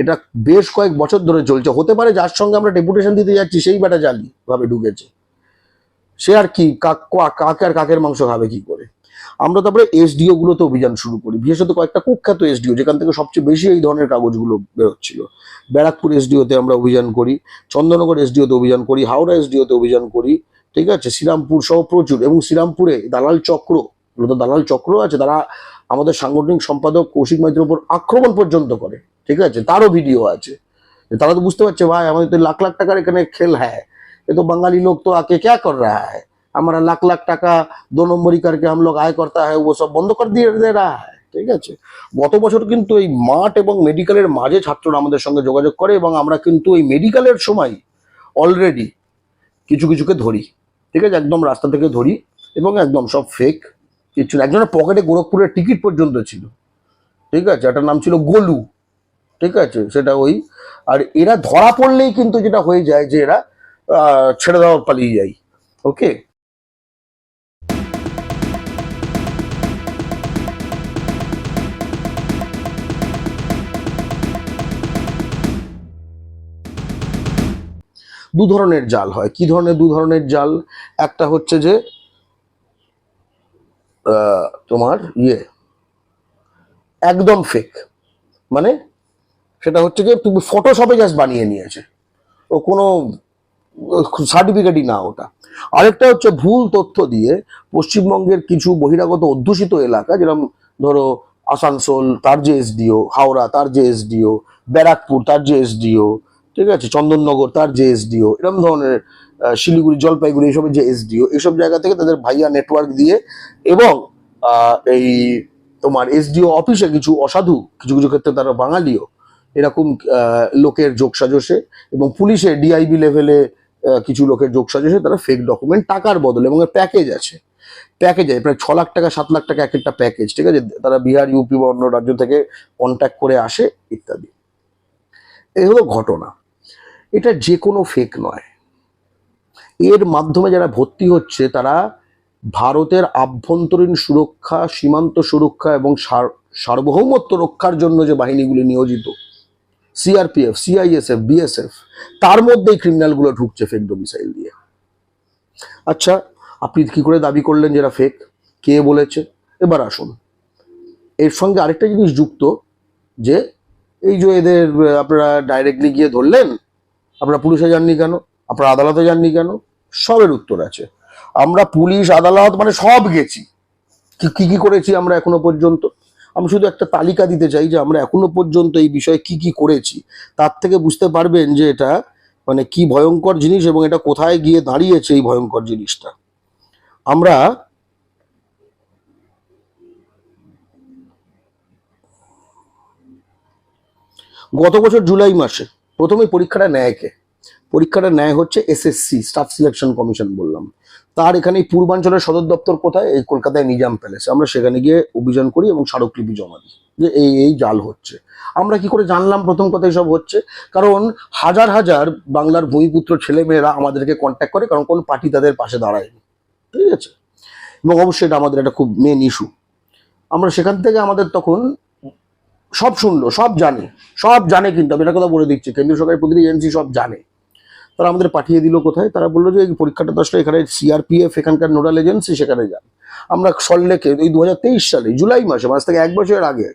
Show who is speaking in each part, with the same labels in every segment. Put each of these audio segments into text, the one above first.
Speaker 1: এটা বেশ কয়েক বছর ধরে চলছে। হতে পারে যার সঙ্গে আমরা ডেপুটেশন দিতে যাচ্ছি, সেই বেটা জালি ভাবে ঢুকেছে। সে আর কি, কাক কাক আর কাকের মাংস খাবে কি করে? আমরা তারপরে এসডিও গুলোতে অভিযান শুরু করি। বিশেষত কয়েকটা কুখ্যাত এসডিও যেখান থেকে সবচেয়ে বেশি এই ধরনের কাগজগুলো বেরোচ্ছিল। ব্যারাকপুর এসডিওতে আমরা অভিযান করি, চন্দননগর এসডিওতে অভিযান করি, হাওড়া এসডিওতে অভিযান করি, ঠিক আছে? শ্রীরামপুর সহ প্রচুর। এবং শ্রীরামপুরে দালাল চক্র দালাল চক্র আছে, তারা আমাদের সাংগঠনিক সম্পাদক কৌশিক মাইত্রের উপর আক্রমণ পর্যন্ত করে। ঠিক আছে? তারও ভিডিও আছে। তারা তো বুঝতে পারছে, ভাই, আমাদের তো লাখ লাখ টাকার এখানে খেল হ্যাঁ এ তো বাঙালি লোক তো আকে ক্যা কর রা হ্যাঁ আমরা লাখ লাখ টাকা দু নম্বরই করকে হাম আয় করতা হ্যাঁ ও সব বন্ধ কর দিয়ে দে রা ঠিক আছে? গত বছর কিন্তু এই মাঠ এবং মেডিকেলের মাঝে ছাত্ররা আমাদের সঙ্গে যোগাযোগ করে এবং আমরা কিন্তু এই মেডিকেলের সময় অলরেডি কিছু কিছুকে ধরি। ঠিক আছে? একদম রাস্তা থেকে ধরি এবং একদম সব ফেক কিছু একজনের পকেটে গোরখপুরের টিকিট পর্যন্ত ছিল। ঠিক আছে? এটার নাম ছিল গোলু। ঠিক আছে? সেটা ওই, আর এরা ধরা পড়লেই কিন্তু যেটা হয়ে যায় যে এরা ছেড়ে দেওয়া পালিয়ে যাই ওকে? দু ধরনের জাল হয়। কি ধরনের? দু ধরনের জাল। একটা হচ্ছে যে তোমার ইয়ে একদম ফেক মানে সেটা হচ্ছে যে তুমি ফটোশপে জাস্ট বানিয়ে নিয়েছে। ও কোনো সার্টিফিকেটই না ওটা। আরেকটা হচ্ছে ভুল তথ্য দিয়ে পশ্চিমবঙ্গের কিছু বহিরাগত অধ্যুষিত এলাকা, যেরকম ধরো আসানসোল, তার যে এসডিও, হাওড়া, তার যে এসডিও, ব্যারাকপুর, তার যে এসডিও, ঠিক আছে, চন্দননগর, তার যে এসডিও, এরকম ধরনের শিলিগুড়ি, জলপাইগুড়ি, এইসবের যে এসডিও, এইসব জায়গা থেকে তাদের ভাইয়া নেটওয়ার্ক দিয়ে এবং এই তোমার এসডিও অফিসে কিছু অসাধু, কিছু কিছু ক্ষেত্রে তারা বাঙালিও এরকম লোকের যোগসাজসে এবং পুলিশে ডিআইবি লেভেলে কিছু লোকের যোগসাজসে তারা ফেক ডকুমেন্ট টাকার বদলে এবং প্যাকেজ আছে। প্যাকেজ আছে প্রায় ছ লাখ টাকা, সাত লাখ টাকা এক একটা প্যাকেজ ঠিক আছে? তারা বিহার ইউপি বা অন্য রাজ্য থেকে কন্ট্যাক্ট করে আসে, ইত্যাদি। এই হলো ঘটনা। এটা যে কোনো ফেক নয়। এর মাধ্যমে যারা ভর্তি হচ্ছে, তারা ভারতের আভ্যন্তরীণ সুরক্ষা, সীমান্ত সুরক্ষা এবং সার- সার্বভৌমত্ব রক্ষার জন্য যে বাহিনীগুলি নিয়োজিত সিআরপিএফ সিআইএসএফ বিএসএফ তার মধ্যেই ক্রিমিনালগুলো ঢুকছে ফেক ডোমিসাইল দিয়ে। আচ্ছা আপনি কি করে দাবি করলেন যেটা ফেক কে বলেছে? এবার আসুন। এর সঙ্গে আরেকটা জিনিস যুক্ত, যে এই যে এদের, আপনারা ডাইরেক্টলি গিয়ে ধরলেন, আপনারা পুলিশে যাননি কেন? আপনারা আদালতে যাননি কেন? সবের উত্তর আছে। আমরা পুলিশ, আদালত মানে সব গেছি। কি কি কি করেছি আমরা এখনও পর্যন্ত? আমি শুধু একটা তালিকা দিতে চাই যে আমরা এখনও পর্যন্ত এই বিষয়ে কি কি করেছি। তার থেকে বুঝতে পারবেন যে এটা মানে কি ভয়ঙ্কর জিনিস এবং এটা কোথায় গিয়ে দাঁড়িয়েছে এই ভয়ঙ্কর জিনিসটা। আমরা গত বছর জুলাই মাসে প্রথমে পরীক্ষাটা নেয় কে পরীক্ষাটা নেয় হচ্ছে এসএসসি, স্টাফ সিলেকশন কমিশন বললাম। তার এখানে পূর্বাঞ্চলের সদর দপ্তর কোথায়? এই কলকাতায় নিজাম প্যালেসে আমরা সেখানে গিয়ে অভিযান করি এবং স্মারকলিপি জমা দিই যে এই এই জাল হচ্ছে। আমরা কি করে জানলাম প্রথম কথা সব হচ্ছে? কারণ হাজার হাজার বাংলার ভূমিপুত্র ছেলেমেয়েরা আমাদেরকে কন্ট্যাক্ট করে, কারণ কোন পার্টি তাদের পাশে দাঁড়ায়নি। ঠিক আছে? এবং অবশ্যই এটা আমাদের একটা খুব মেন ইস্যু আমরা সেখান থেকে আমাদের তখন সব শুনলো, সব জানে সব জানে কিন্তু, আমি এটা কথা বলে দিচ্ছি, কেন্দ্রীয় সরকারের প্রতিটি এজেন্সি সব জানে। তারা আমাদের পাঠিয়ে দিল কোথায়? তারা বলল যে এই পরীক্ষাটা আসলে এখানে সিআরপিএফ এখানকার নোডাল এজেন্সি সেখানে যান আমরা সল্লেকে এই দু হাজার তেইশ সালে, জুলাই মাসে মাস থেকে এক বছরের আগে,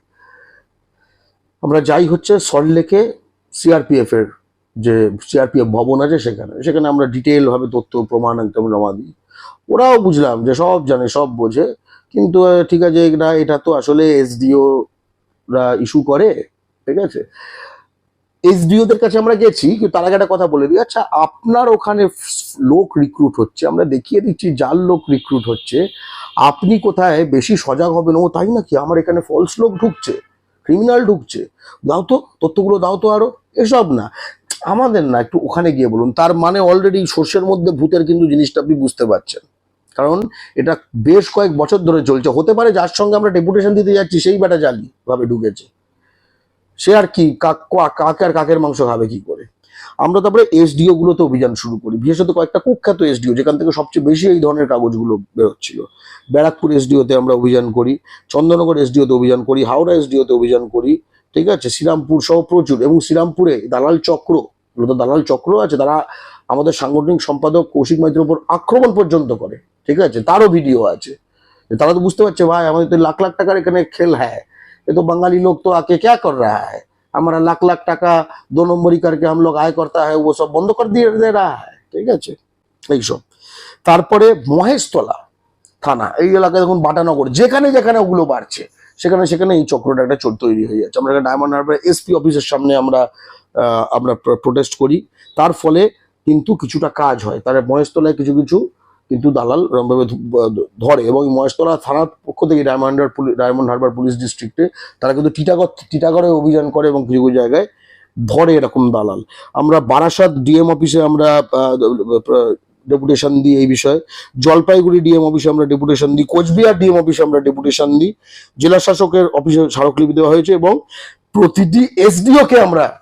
Speaker 1: আমরা যাই হচ্ছে সল্লেকে সিআরপিএফ এর যে সিআরপিএফ ভবন আছে সেখানে। সেখানে আমরা ডিটেল ভাবে তথ্য, প্রমাণ একদম জমা দিই। ওরাও বুঝলাম যে সব জানে, সব বোঝে। কিন্তু ঠিক আছে এটা এটা তো আসলে এসডিও রা ইস্যু করে, ঠিক আছে? এসডিওদের কাছে আমরা গেছি, কিন্তু তার আগে একটা কথা বলে দিই। আচ্ছা আপনার ওখানে লোক রিক্রুট হচ্ছে, আমরা দেখিয়ে দিচ্ছি যার লোক রিক্রুট হচ্ছে। আপনি কোথায়? বেশি সজাগ হবেন। ও, তাই নাকি? আমার এখানে ফলস লোক ঢুকছে ক্রিমিনাল ঢুকছে। দাও তো, তথ্যগুলো দাও তো আরও। এসব না। আমাদের না, একটু ওখানে গিয়ে বলুন। তার মানে অলরেডি সর্ষের মধ্যে ভূতের কিন্তু জিনিসটা আপনি বুঝতে পারছেন। কারণ এটা বেশ কয়েক বছর ধরে চলছে। হতে পারে যার সঙ্গে আমরা ডেপুটেশন দিতে যাচ্ছি, সেই বেটা জালি ভাবে ঢুকেছে। সে আর কি কাক আর কাকের মাংস খাবে কি করে? আমরা তারপরে এসডিও গুলোতে অভিযান শুরু করি। বিশেষত কয়েকটা কুখ্যাত এসডিও যেখান থেকে সবচেয়ে বেশি এই ধরনের কাগজগুলো বেরোচ্ছিল ব্যারাকপুর এসডিওতে আমরা অভিযান করি, চন্দননগর এসডিওতে অভিযান করি, হাওড়া এসডিওতে অভিযান করি, ঠিক আছে? শ্রীরামপুর সহ প্রচুর। এবং শ্রীরামপুরে দালাল চক্র, মূলত দালাল চক্র আছে, তারা আমাদের সাংগঠনিক সম্পাদক কৌশিক মাইত্রের উপর আক্রমণ পর্যন্ত করে, ঠিক আছে? তারও ভিডিও আছে। তারা তো বুঝতে পারছে, ভাই, আমাদের তো লাখ লাখ টাকার এখানে খেল হ্যাঁ। ये तो बंगाली लोग तो आके क्या कर रहा है हमारा लाख लाख টাকা দो নম্বরই करके हम लोग आय करता है वो सब বন্ধ कर দিয়ে দে रहा है ঠিক আছে এইসব তারপরে মহেশতলা থানা এই এলাকায় দেখুন বাটানগর যেখানে যেখানে ওগুলো বাড়ছে সেখানে সেখানে এই চক্রটা একটা চোর তৈরি হয়ে যাচ্ছে আমরা ডায়মন্ড হারবার এসপি অফিসের সামনে আমরা আহ, আমরা প্রোটেস্ট করি তার ফলে কিন্তু কিছুটা কাজ হয় তার মহেশতলায় কিছু কিছু কিন্তু দালাল এরমভাবে ধ- ধরে এবং মহেশতলা থানার পক্ষ থেকে ডায়মন্ড হারবার পুলি- ডায়মন্ড হারবার পুলিশ ডিস্ট্রিক্টে তারা কিন্তু টিটাগড় টিটাগড়ে অভিযান করে এবং কিছু কিছু জায়গায় ধরে এরকম দালাল। আমরা বারাসাত ডিএম অফিসে আমরা ডেপুটেশন দিই এই বিষয়ে। জলপাইগুড়ি ডিএম অফিসে আমরা ডেপুটেশন দিই। কোচবিহার ডিএম অফিসে আমরা ডেপুটেশন দিই। জেলা শাসকের অফিসে স্মারকলিপি দেওয়া হয়েছে এবং প্রতিটি এসডিও কে আমরা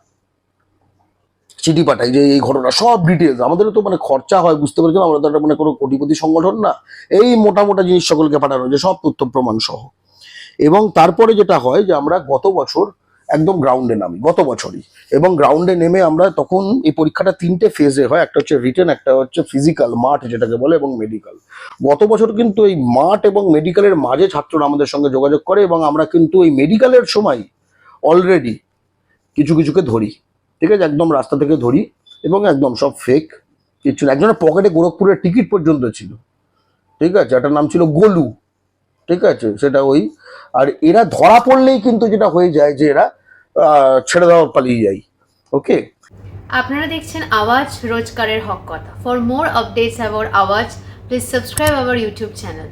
Speaker 1: চিঠি পাঠাই যে এই ঘটনা, সব ডিটেলস আমাদের তো মানে খরচা হয়, বুঝতে পেরেছেন আমরা তো মানে কোনো কোটিপতি সংগঠন না। এই মোটা মোটা জিনিস সকলকে পাঠানো যে সব তথ্য প্রমাণ সহ। এবং তারপরে যেটা হয় যে আমরা গত বছর একদম গ্রাউন্ডে নামি, গত বছরই। এবং গ্রাউন্ডে নেমে আমরা তখন এই পরীক্ষাটা তিনটে ফেজে হয়, একটা হচ্ছে রিটেন একটা হচ্ছে ফিজিক্যাল মাঠ যেটাকে বলে, এবং মেডিকেল গত বছর কিন্তু এই মাঠ এবং মেডিকেলের মাঝে ছাত্ররা আমাদের সঙ্গে যোগাযোগ করে, এবং আমরা কিন্তু এই মেডিকেলের সময় অলরেডি কিছু কিছুকে ধরি। ঠিক আছে, একদম রাস্তা থেকে ধরি এবং একদম সব ফেক কিছু। একজনের পকেটে গোরখপুরের টিকিট পর্যন্ত ছিল। ঠিক আছে এটার নাম ছিল গোলু। ঠিক আছে, সেটা ওই। আর এরা ধরা পড়লেই কিন্তু যেটা হয়ে যায় যে এরা ছেড়ে দেওয়া পালিয়ে যায়। ওকে
Speaker 2: আপনারা দেখছেন আওয়াজ রোজকারের হক কথা। For more updates about Awaaz please subscribe our YouTube channel